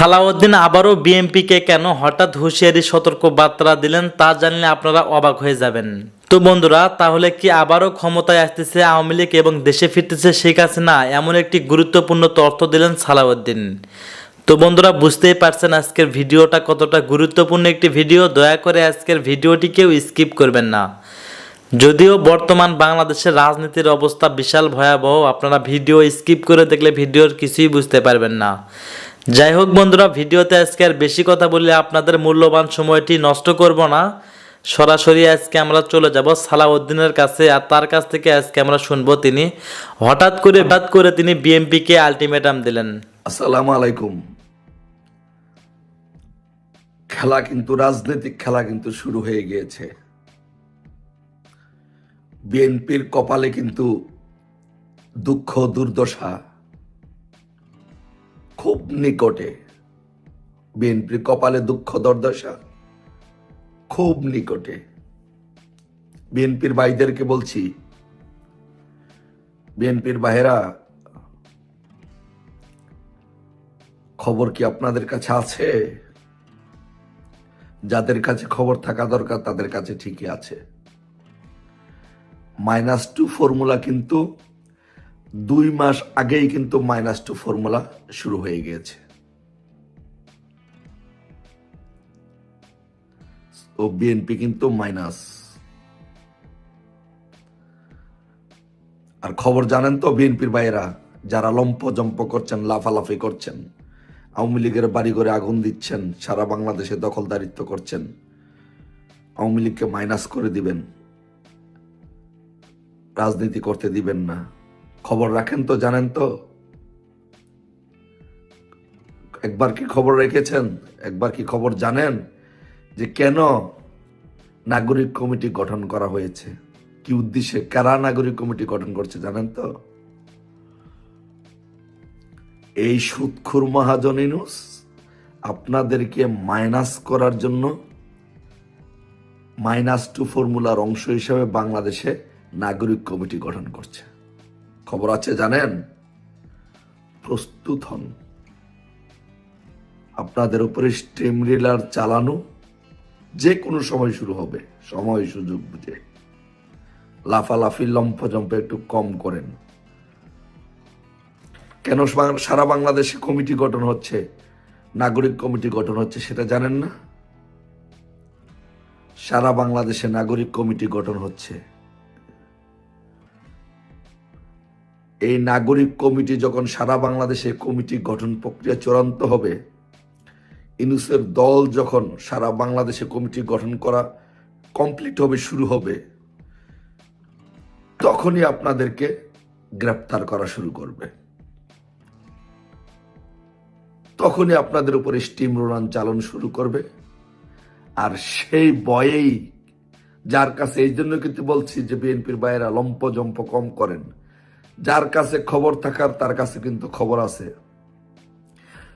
সালাউদ্দিন আবারও বিএনপিকে কেন হঠাৎ হুঁশিয়ারি সতর্ক বার্তা দিলেন তা জানলে আপনারা অবাক হয়ে যাবেন। তো বন্ধুরা, তাহলে কি আবারও ক্ষমতায় আসতেছে আওয়ামী লীগ এবং দেশে ফিরতেছে শেখ হাসিনা? এমন একটি গুরুত্বপূর্ণ তথ্য দিলেন সালাউদ্দিন। তো বন্ধুরা, বুঝতেই পারছেন আজকের ভিডিওটা কতটা গুরুত্বপূর্ণ একটি ভিডিও। দয়া করে আজকের ভিডিওটি কেউ স্কিপ করবেন না। যদিও বর্তমান বাংলাদেশের রাজনীতির অবস্থা বিশাল ভয়াবহ, আপনারা ভিডিও স্কিপ করে দেখলে ভিডিওর কিছুই বুঝতে পারবেন না। যাই হোক বন্ধুরা, ভিডিওতে আজকে আর বেশি কথা বললে আপনাদের মূল্যবান সময়টি নষ্ট করব না। সরাসরি আজকে আমরা চলে যাব সালাউদ্দিনের কাছে আর তার কাছ থেকে আজকে আমরা শুনব তিনি। হঠাৎ করে বাদ করে তিনি বিএনপিকে আলটিমেটাম দিলেন। আসসালামু আলাইকুম। খেলা কিন্তু, রাজনৈতিক খেলা কিন্তু শুরু হয়ে গিয়েছে। বিএনপির কপালে কিন্তু দুঃখ, দুর্দশা খুব নিকটে। বিএনপির কপালে দুঃখ, দুর্দশা খুব নিকটে। বিএনপির ভাইদেরকে বলছি, বিএনপির ভাইয়েরা, খবর কি আপনাদের কাছে আছে? যাদের কাছে খবর থাকা দরকার তাদের কাছে ঠিকই আছে। মাইনাস টু ফর্মুলা কিন্তু দুই মাস আগেই কিন্তু মাইনাস টু ফর্মুলা শুরু হয়ে গিয়েছে। ও বিএনপি কিন্তু মাইনাস আর খবর জানেন তো বিএনপির বাইরা যারা লম্প জম্প করছেন, লাফালাফি করছেন, আওয়ামী লীগের বাড়ি করে আগুন দিচ্ছেন, সারা বাংলাদেশে দখলদারিত্ব করছেন, আওয়ামী লীগকে মাইনাস করে দিবেন, রাজনীতি করতে দিবেন না। খবর রাখেন তো, জানেন তো? একবার কি খবর রেখেছেন? একবার কি খবর জানেন? যে কেন নাগরিক কমিটি গঠন করা হয়েছে? কি উদ্দেশ্যে কারা নাগরিক কমিটি গঠন করছে, জানেন তো? এই সুৎখুর মহাজনিনুস আপনাদেরকে মাইনাস করার জন্য মাইনাস টু ফর্মুলার অংশ হিসেবে বাংলাদেশে নাগরিক কমিটি গঠন করছে। খবর আছে জানেন? প্রস্তুত হন। আপনাদের উপরে স্টিম রিলার চালানো যে কোনো সময় শুরু হবে, সময় সুযোগ বুঝে। লাফালাফি, লম্ফ জম্প একটু কম করেন। কেন সারা বাংলাদেশে কমিটি গঠন হচ্ছে? নাগরিক কমিটি গঠন হচ্ছে সেটা জানেন না? সারা বাংলাদেশে নাগরিক কমিটি গঠন হচ্ছে। এই নাগরিক কমিটি যখন সারা বাংলাদেশে কমিটি গঠন প্রক্রিয়া চূড়ান্ত হবে ইনুসের দল যখন সারা বাংলাদেশে কমিটি গঠন করা কমপ্লিট হবে, শুরু হবে, তখনই আপনাদেরকে গ্রেপ্তার করা শুরু করবে। তখনই আপনাদের উপরে স্টিম রোলান চালন শুরু করবে। আর সেই বয়েই যার কাছে, এই জন্য কিন্তু বলছি যে বিএনপির বাইরা লম্প জম্প কম করেন। যার কাছে খবর থাকার, তার কাছে কিন্তু খবর আছে।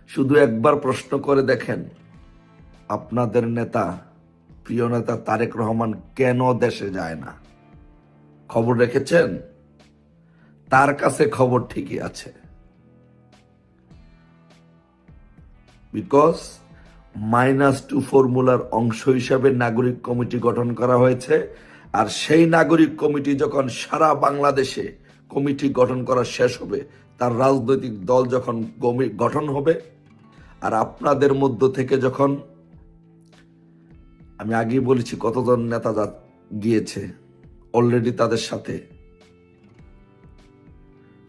শুধু একবার প্রশ্ন করে দেখেন, আপনাদের নেতা, প্রিয় নেতা তারেক রহমান কেন দেশে যায় না? খবর রেখেছেন? তার কাছে খবর ঠিকই আছে। বিকজ মাইনাস টু ফর্মুলার অংশ হিসাবে নাগরিক কমিটি গঠন করা হয়েছে, আর সেই নাগরিক কমিটি যখন সারা বাংলাদেশে কমিটি গঠন করা শেষ হবে, তার রাজনৈতিক দল যখন গঠন হবে, আর আপনাদের মধ্য থেকে যখন, আমি আগেই বলেছি কতজন নেতা যা- গিয়েছে অলরেডি তাদের সাথে,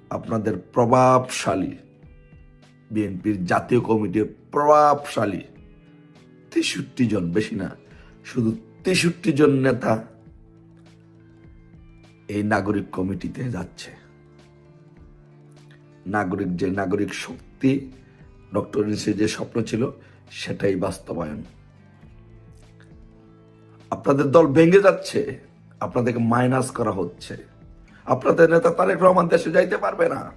আপনাদের প্রভাবশালী বিএনপির জাতীয় কমিটির প্রভাবশালী তেষট্টি জন, বেশি না, শুধু তেষট্টি জন নেতা এই নাগরিক কমিটিতে যাচ্ছে। নাগরিক, যে নাগরিক শক্তি, ডক্টর ইউনূসের যে স্বপ্ন ছিল, সেটাই বাস্তবায়ন। আপনাদের দল ভেঙে যাচ্ছে, আপনাদেরকে মাইনাস করা হচ্ছে। আপনাদের নেতা তারেক রহমান দেশে যাইতে পারবে না।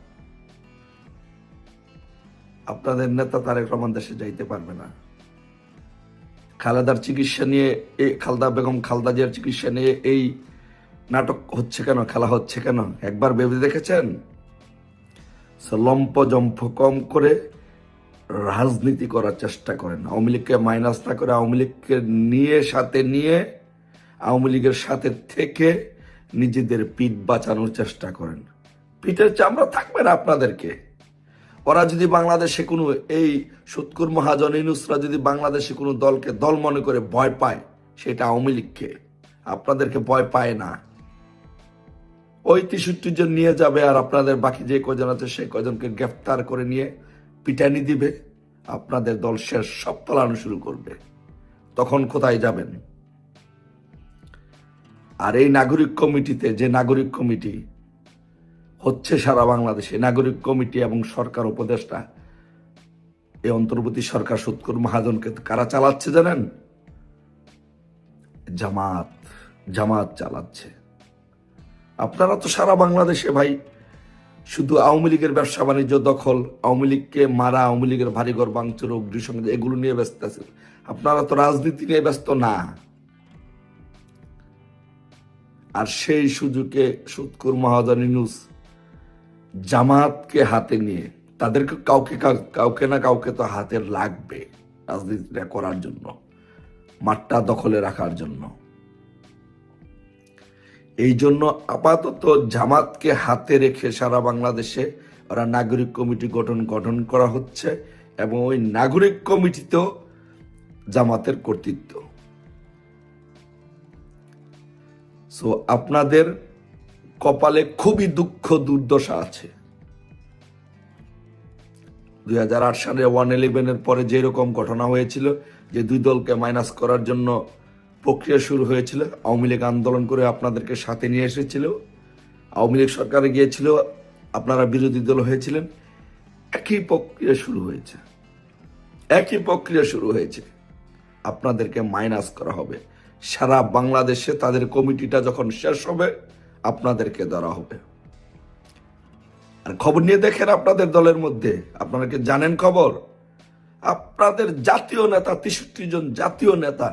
আপনাদের নেতা তারেক রহমান দেশে যাইতে পারবে না। খালেদার চিকিৎসা নিয়ে এই খালদা বেগম খালদা জিয়ার চিকিৎসা নিয়ে এই নাটক হচ্ছে কেন, খেলা হচ্ছে কেন? একবার ভেবে দেখেছেন? লম্প জম্প কম করে রাজনীতি করার চেষ্টা করেন। আওয়ামী লীগকে মাইনাস না করে আওয়ামী লীগকে নিয়ে, সাথে নিয়ে, আওয়ামী লীগের সাথে থেকে নিজেদের পিঠ বাঁচানোর চেষ্টা করেন। পিঠের চামড়া থাকবে না আপনাদেরকে। ওরা যদি বাংলাদেশে কোনো এই সুৎকুর মহাজন ইনুসরা যদি বাংলাদেশে কোনো দলকে দল মনে করে ভয় পায়, সেটা আওয়ামী লীগকে। আপনাদেরকে ভয় পায় না। ওই তেষট্টি জন নিয়ে যাবে আর আপনাদের বাকি যে কজন আছে সেই কজনকে গ্রেফতার করে নিয়ে পিটানি দিবে। আপনাদের দল শেষ, সব পালানো শুরু করবে। তখন কোথায় যাবেন? আর এই নাগরিক কমিটিতে যে নাগরিক কমিটি হচ্ছে সারা বাংলাদেশে নাগরিক কমিটি এবং সরকার উপদেষ্টা, এই অন্তর্বর্তী সরকার সুৎকুর মহাজনকে কারা চালাচ্ছে জানেন? জামাত জামাত চালাচ্ছে। আপনারা তো সারা বাংলাদেশে ভাই, শুধু আওয়ামী লীগের ব্যবসা বাণিজ্য দখল, আওয়ামী লীগকে মারা, আওয়ামী লীগের ভারী ভারীঘর বাংচুর অগ্নিসংযোগ এগুলো নিয়ে ব্যস্ত আছেন। আপনারা তো রাজনীতি নিয়ে ব্যস্ত না। আর সেই সুযোগে সুৎকুর মহাজন ইনুস জামাতকে হাতে নিয়ে, তাদেরকে কাউকে কাউকে না কাউকে তো হাতে লাগবে রাজনীতিটা করার জন্য, মাঠটা দখলে রাখার জন্য। এই জন্য আপাতত জামাতকে হাতে রেখে সারা বাংলাদেশে ওরা নাগরিক কমিটি গঠন গঠন করা হচ্ছে এবং ওই নাগরিক কমিটিতেও জামাতের কর্তৃত্ব। সো আপনাদের কপালে খুবই দুঃখ, দুর্দশা আছে। দুই হাজার আট সালে ওয়ান ইলেভেনের পরে যেরকম ঘটনা হয়েছিল যে দুই দলকে মাইনাস করার জন্য প্রক্রিয়া শুরু হয়েছিল। আওয়ামী লীগ আন্দোলন করে আপনাদেরকে সাথে নিয়ে এসেছিল। আওয়ামী লীগ সরকারে গিয়েছিল, আপনারা বিরোধী দল হয়েছিলেন। একই প্রক্রিয়া শুরু হয়েছে। একই প্রক্রিয়া শুরু হয়েছে। আপনাদেরকে মাইনাস করা হবে। সারা বাংলাদেশে তাদের কমিটিটা যখন শেষ হবে, আপনাদেরকে ধরা হবে। আর খবর নিয়ে দেখেন আপনাদের দলের মধ্যে। আপনারা কি জানেন খবর? আপনাদের জাতীয় নেতা, তেষট্টি জন জাতীয় নেতা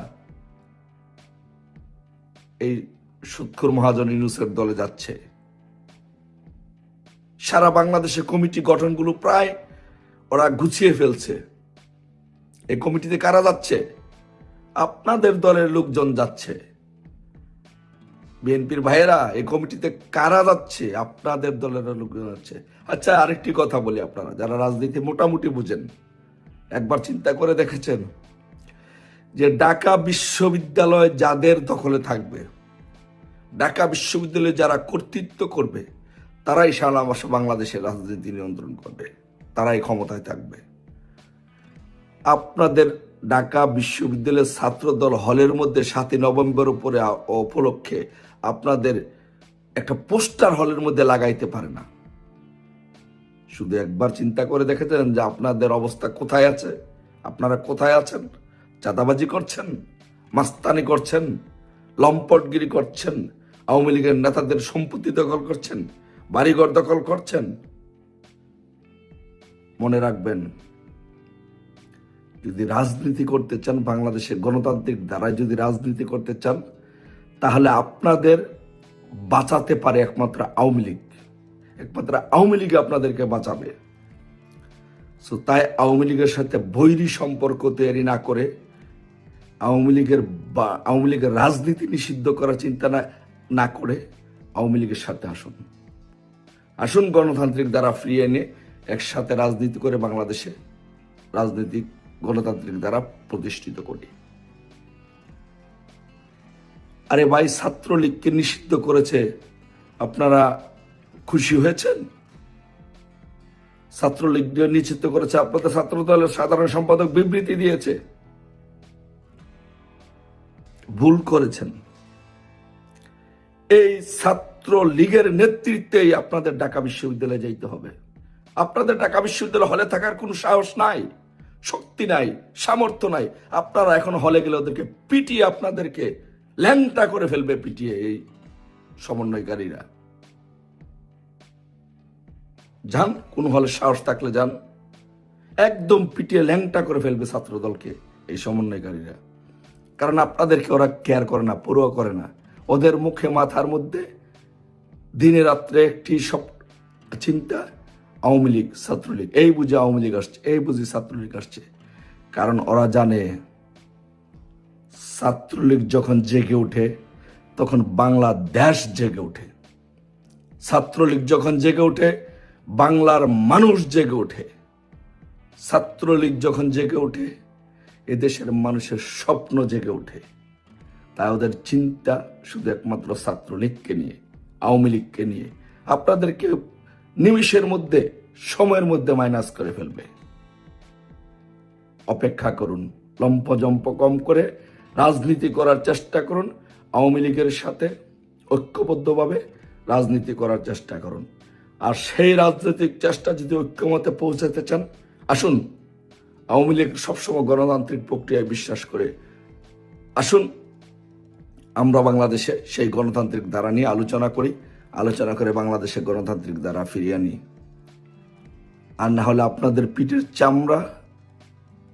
এই সুৎখুর মহাজন ইউনুসের দলে যাচ্ছে। সারা বাংলাদেশে কমিটি গঠনগুলো প্রায় ওরা গুছিয়ে ফেলছে। এই কমিটিতে কারা যাচ্ছে? আপনাদের দলের লোকজন যাচ্ছে। বিএনপির ভাইয়েরা, এই কমিটিতে কারা যাচ্ছে? আপনাদের দলের লোকজন যাচ্ছে। আচ্ছা আরেকটি কথা বলি আপনারা, যারা রাজনীতি মোটামুটি বুঝেন, একবার চিন্তা করে দেখেছেন? যে ঢাকা বিশ্ববিদ্যালয় যাদের দখলে থাকবে, ঢাকা বিশ্ববিদ্যালয়ে যারা কর্তৃত্ব করবে, তারাই সারা বাংলাদেশের রাজনীতি নিয়ন্ত্রণ করবে, তারাই ক্ষমতায় থাকবে। আপনাদের ঢাকা বিশ্ববিদ্যালয়ের ছাত্রদল হলের মধ্যে সাতই নভেম্বর উপরে উপলক্ষে আপনাদের একটা পোস্টার হলের মধ্যে লাগাইতে পারে না। শুধু একবার চিন্তা করে দেখেছেন যে আপনাদের অবস্থা কোথায় আছে? আপনারা কোথায় আছেন? চাঁদাবাজি করছেন, মাস্তানি করছেন, লম্পটগিরি করছেন, আওয়ামী লীগের নেতাদের সম্পত্তি দখল করছেন, বাড়িঘর দখল করছেন। মনে রাখবেন, যদি রাজনীতি করতে চান বাংলাদেশের গণতান্ত্রিক দ্বারায় যদি রাজনীতি করতে চান, তাহলে আপনাদের বাঁচাতে পারে একমাত্র আওয়ামী লীগ। একমাত্র আওয়ামী লীগ আপনাদেরকে বাঁচাবে। সো তাই আওয়ামী লীগের সাথে বৈরী সম্পর্ক তৈরি না করে আওয়ামী লীগের বা, আওয়ামী লীগের রাজনীতি নিষিদ্ধ করার চিন্তা না না করে আওয়ামী লীগের সাথে আসুন। আসুন গণতান্ত্রিক দ্বারা ফিরিয়ে এনে একসাথে রাজনীতি করে বাংলাদেশে রাজনৈতিক গণতান্ত্রিক দ্বারা প্রতিষ্ঠিত করি। আরে ভাই, ছাত্রলীগকে নিষিদ্ধ করেছে, আপনারা খুশি হয়েছেন? ছাত্রলীগ নিষিদ্ধ করেছে, আপনাদের ছাত্র দলের সাধারণ সম্পাদক বিবৃতি দিয়েছে। ভুল করেছেন। এই ছাত্র লীগের নেতৃত্বেই আপনাদের ঢাকা বিশ্ববিদ্যালয়ে যাইতে হবে। আপনাদের ঢাকা বিশ্ববিদ্যালয় হলে থাকার কোনো সাহস নাই, শক্তি নাই, সামর্থ্য নাই। আপনারা এখন হলে গেলে ওদেরকে পিটিয়ে আপনাদেরকে ল্যাংটা করে ফেলবে পিটিয়ে এই সমন্বয়কারীরা। যান, কোন হলে সাহস থাকলে যান। একদম পিটিয়ে ল্যাংটা করে ফেলবে ছাত্র দলকে এই সমন্বয়কারীরা। কারণ আপনাদেরকে ওরা কেয়ার করে না পড়ুয়া করে না। ওদের মুখে, মাথার মধ্যে দিনে রাত্রে একটি সব চিন্তা আওয়ামী লীগ, ছাত্রলীগ। এই বুঝে আওয়ামী লীগ আসছে, এই বুঝি ছাত্রলীগ আসছে। কারণ ওরা জানে, ছাত্রলীগ যখন জেগে ওঠে, তখন বাংলাদেশ জেগে ওঠে। ছাত্রলীগ যখন জেগে ওঠে, বাংলার মানুষ জেগে ওঠে। ছাত্রলীগ যখন জেগে ওঠে এদেশের মানুষের স্বপ্ন জেগে ওঠে। তাই ওদের চিন্তা শুধু একমাত্র ছাত্রলীগকে নিয়ে, আওয়ামী লীগকে নিয়ে। আপনাদেরকে নিমিষের মধ্যে, সময়ের মধ্যে মাইনাস করে ফেলবে। অপেক্ষা করুন, লম্পজম্প কম করে রাজনীতি করার চেষ্টা করুন, আওয়ামী লীগের সাথে ঐক্যবদ্ধভাবে রাজনীতি করার চেষ্টা করুন। আর সেই রাজনৈতিক চেষ্টা যদি ঐক্যমতে পৌঁছাতে চান, আসুন আওয়ামী লীগ সবসময় গণতান্ত্রিক প্রক্রিয়ায় বিশ্বাস করে। আসুন, আমরা বাংলাদেশে সেই গণতান্ত্রিক ধারা নিয়ে আলোচনা করি। আলোচনা করে বাংলাদেশে গণতান্ত্রিক ধারা ফিরিয়ে আনি। আর না হলে আপনাদের পিঠের চামড়া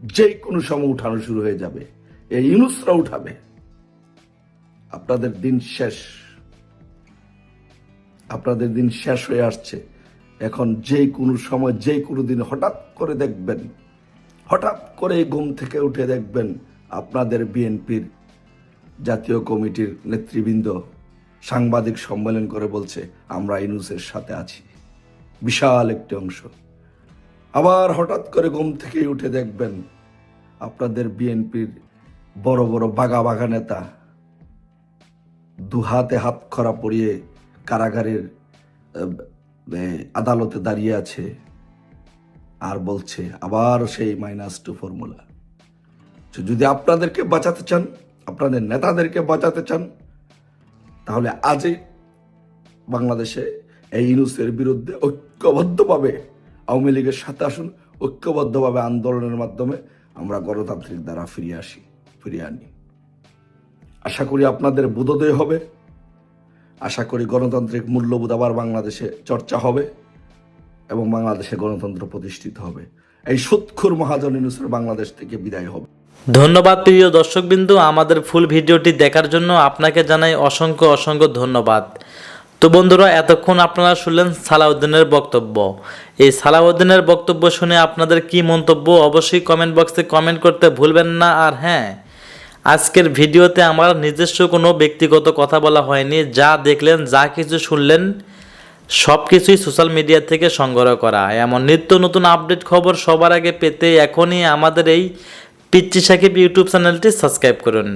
যে কোনো সময় উঠানো শুরু হয়ে যাবে। এই ইউনুসরা উঠাবে। আপনাদের দিন শেষ। আপনাদের দিন শেষ হয়ে আসছে। এখন যে কোনো সময় যে কোনো দিন হঠাৎ করে দেখবেন হঠাৎ করে ঘুম থেকে উঠে দেখবেন আপনাদের বিএনপির জাতীয় কমিটির নেতৃবৃন্দ সাংবাদিক সম্মেলন করে বলছে, আমরা ইনুসের সাথে আছি। বিশাল একটি অংশ। আবার হঠাৎ করে ঘুম থেকে উঠে দেখবেন আপনাদের বিএনপির বড় বড় বাগা বাগা নেতা দু হাতে হাত খরা পরিয়ে কারাগারের আদালতে দাঁড়িয়ে আছে। আর বলছে, আবার সেই মাইনাস টু ফর্মুলা যদি আপনাদেরকে বাঁচাতে চান, আপনাদের নেতাদেরকে বাঁচাতে চান, তাহলে আজই বাংলাদেশে এই ইনুসের বিরুদ্ধে ঐক্যবদ্ধভাবে আওয়ামী লীগের সাথে আসুন, ঐক্যবদ্ধভাবে আন্দোলনের মাধ্যমে আমরা গণতান্ত্রিক দ্বারা ফিরিয়ে আসি, ফিরিয়ে আনি। আশা করি আপনাদের বোধোদয় হবে। আশা করি গণতান্ত্রিক মূল্যবোধ আবার বাংলাদেশে চর্চা হবে। এবং বাংলাদেশে গণতন্ত্র প্রতিষ্ঠিত হবে। এই সুৎখুর মহাজন ইনুসের বাংলাদেশ থেকে বিদায় হবে। ধন্যবাদ, প্রিয় দর্শকবিন্দু। আমাদের ফুল ভিডিওটি দেখার জন্য আপনাকে জানাই অসংখ্য অসংখ্য ধন্যবাদ। তো বন্ধুরা, এতক্ষণ আপনারা শুনলেন সালাউদ্দিনের বক্তব্য। এই সালাউদ্দিনের বক্তব্য শুনে আপনাদের কি মন্তব্য, অবশ্যই কমেন্ট বক্সে কমেন্ট করতে ভুলবেন না। আর হ্যাঁ আজকের ভিডিওতে আমার নিজস্ব কোনো ব্যক্তিগত কথা বলা হয়নি। যা দেখলেন, যা কিছু শুনলেন সব কিছুই সোশ্যাল মিডিয়া থেকে সংগ্রহ করা। এমন নিত্য নতুন আপডেট খবর সবার আগে পেতে এখনই আমাদের এই পিচ্চি সাকিব ইউটিউব চ্যানেলটি সাবস্ক্রাইব করুন।